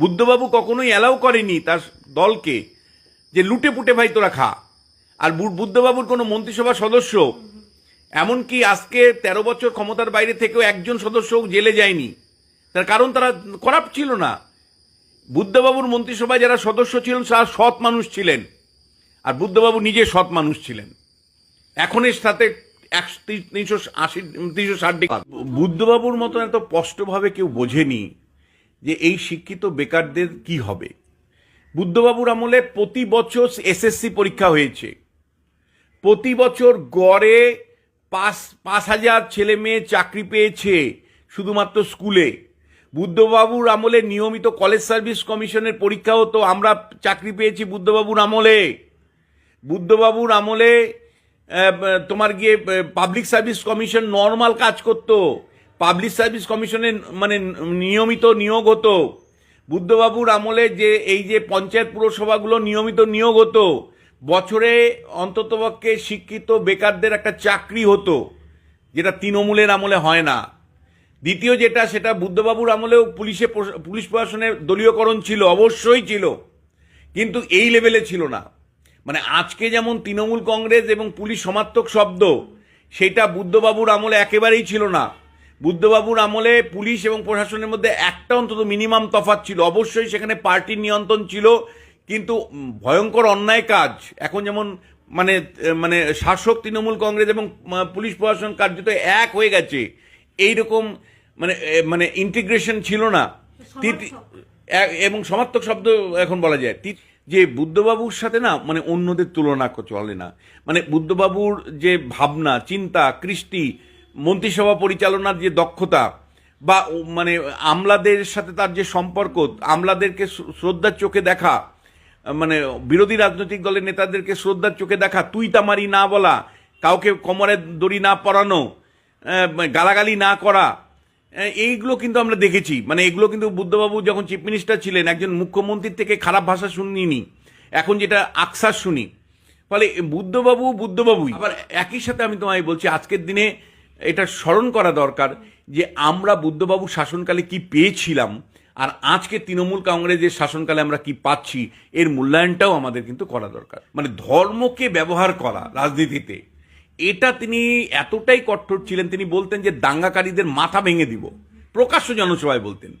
বুদ্ধবাবু কখনোই অ্যালাউ করেনি তার দলকে যে লুটে পুটে ভাই তোরা খা। আর বুদ্ধবাবুর কোনো মন্ত্রিসভা সদস্য, এমনকি আজকে তেরো বছর ক্ষমতার বাইরে থেকেও একজন সদস্য জেলে যায়নি। তার কারণ তারা করাপ ছিল না। বুদ্ধবাবুর মন্ত্রিসভায় যারা সদস্য ছিলেন, তারা সৎ মানুষ ছিলেন। আর বুদ্ধবাবু নিজে সৎ মানুষ ছিলেন। এখন এর সাথে একশো তিনশো আশি তিনশো ষাট ডিগ্রি বুদ্ধবাবুর মতো এত স্পষ্টভাবে কেউ বোঝেনি। যে এই শিক্ষিত বেকারদের কি হবে? বুদ্ধবাবুর আমলে প্রতি বছর এসএসসি পরীক্ষা হয়েছে। প্রতি বছর গড়ে পাঁচ পাঁচ হাজার ছেলে মেয়ে চাকরি পেয়েছে শুধুমাত্র স্কুলে। বুদ্ধবাবুর আমলে নিয়মিত কলেজ সার্ভিস কমিশনের পরীক্ষা হতো আমরা চাকরি পেয়েছি বুদ্ধবাবুর আমলে। বুদ্ধবাবুর আমলে তোমার গিয়ে পাবলিক সার্ভিস কমিশন নর্মাল কাজ করতো। পাবলিক সার্ভিস কমিশনের মানে নিয়মিত নিয়োগ হতো। বুদ্ধবাবুর আমলে যে এই যে পঞ্চায়েত পুরসভাগুলো নিয়মিত নিয়োগ হতো, বছরে অন্ততপক্ষে শিক্ষিত বেকারদের একটা চাকরি হতো, যেটা তৃণমূলের আমলে হয় না। দ্বিতীয় যেটা, সেটা বুদ্ধবাবুর আমলেও পুলিশে পুলিশ প্রশাসনের দলীয়করণ ছিল, অবশ্যই ছিল, কিন্তু এই লেভেলে ছিল না। মানে আজকে যেমন তৃণমূল কংগ্রেস এবং পুলিশ সমার্থক শব্দ, সেটা বুদ্ধবাবুর আমলে একেবারেই ছিল না। বুদ্ধবাবুর আমলে পুলিশ এবং প্রশাসনের মধ্যে একটা অন্তত মিনিমাম তফাৎ ছিল। অবশ্যই সেখানে পার্টির নিয়ন্ত্রণ ছিল কিন্তু ভয়ঙ্কর অন্যায় কাজ। এখন যেমন মানে মানে শাসক তৃণমূল কংগ্রেস এবং পুলিশ প্রশাসন কার্যত এক হয়ে গেছে। এইরকম মানে মানে ইন্টিগ্রেশন ছিল না। এবং সমার্থক শব্দ এখন বলা যায়। যে বুদ্ধবাবুর সাথে না মানে অন্যদের তুলনা চলে না। মানে বুদ্ধবাবুর যে ভাবনা চিন্তা কৃষ্টি মন্ত্রিসভা পরিচালনার যে দক্ষতা বা মানে আমলাদের সাথে তার যে সম্পর্ক, আমলাদেরকে শ্রদ্ধার চোখে দেখা মানে বিরোধী রাজনৈতিক দলের নেতাদেরকে শ্রদ্ধার চোখে দেখা, তুই তামারি না বলা, কাউকে কোমরে দড়ি না পরানো গালাগালি না করা এইগুলো কিন্তু আমরা দেখেছি। মানে এগুলো কিন্তু বুদ্ধবাবু যখন চিফ মিনিস্টার ছিলেন, একজন মুখ্যমন্ত্রীর থেকে খারাপ ভাষা শুনিনি। এখন যেটা আকসার শুনি। ফলে বুদ্ধবাবু বুদ্ধবাবুই। আবার একই সাথে আমি তোমায় বলছি, আজকের দিনে এটা স্মরণ করা দরকার যে আমরা বুদ্ধবাবু শাসনকালে কি পেয়েছিলাম আর আজকে তৃণমূল কংগ্রেসের শাসনকালে আমরা কি পাচ্ছি, এর মূল্যায়নটাও আমাদের কিন্তু করা দরকার। মানে ধর্মকে ব্যবহার করা রাজনীতিতে। এটা তিনি এতটাই কঠোর ছিলেন, তিনি বলতেন যে দাঙ্গাকারীদের মাথা ভেঙে দিব। প্রকাশ্য জনসভায় বলতেন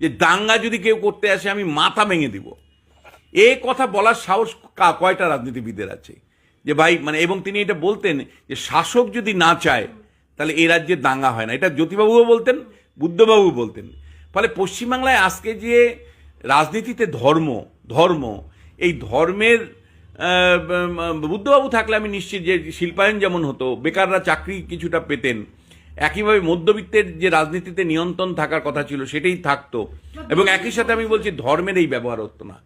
যে দাঙ্গা যদি কেউ করতে আসে, আমি মাথা ভেঙে দিব। এই কথা বলার সাহস কয়টা রাজনীতিবিদের আছে? যে ভাই মানে এবং তিনি এটা বলতেন যে শাসক যদি না চায় তাহলে এই রাজ্যে দাঙ্গা হয় না। এটা জ্যোতিবাবুও বলতেন বুদ্ধবাবু বলতেন। ফলে পশ্চিমবাংলায় আজকে যে রাজনীতিতে ধর্ম ধর্ম, এই ধর্মের বুদ্ধবাবু থাকলে আমি নিশ্চিত যে শিল্পায়ন যেমন হতো, বেকাররা চাকরি কিছুটা পেতেন, একইভাবে মধ্যবিত্তের যে রাজনীতিতে নিয়ন্ত্রণ থাকার কথা ছিল সেটাই থাকতো। এবং একই সাথে আমি বলছি ধর্মের এই ব্যবহার হতো না।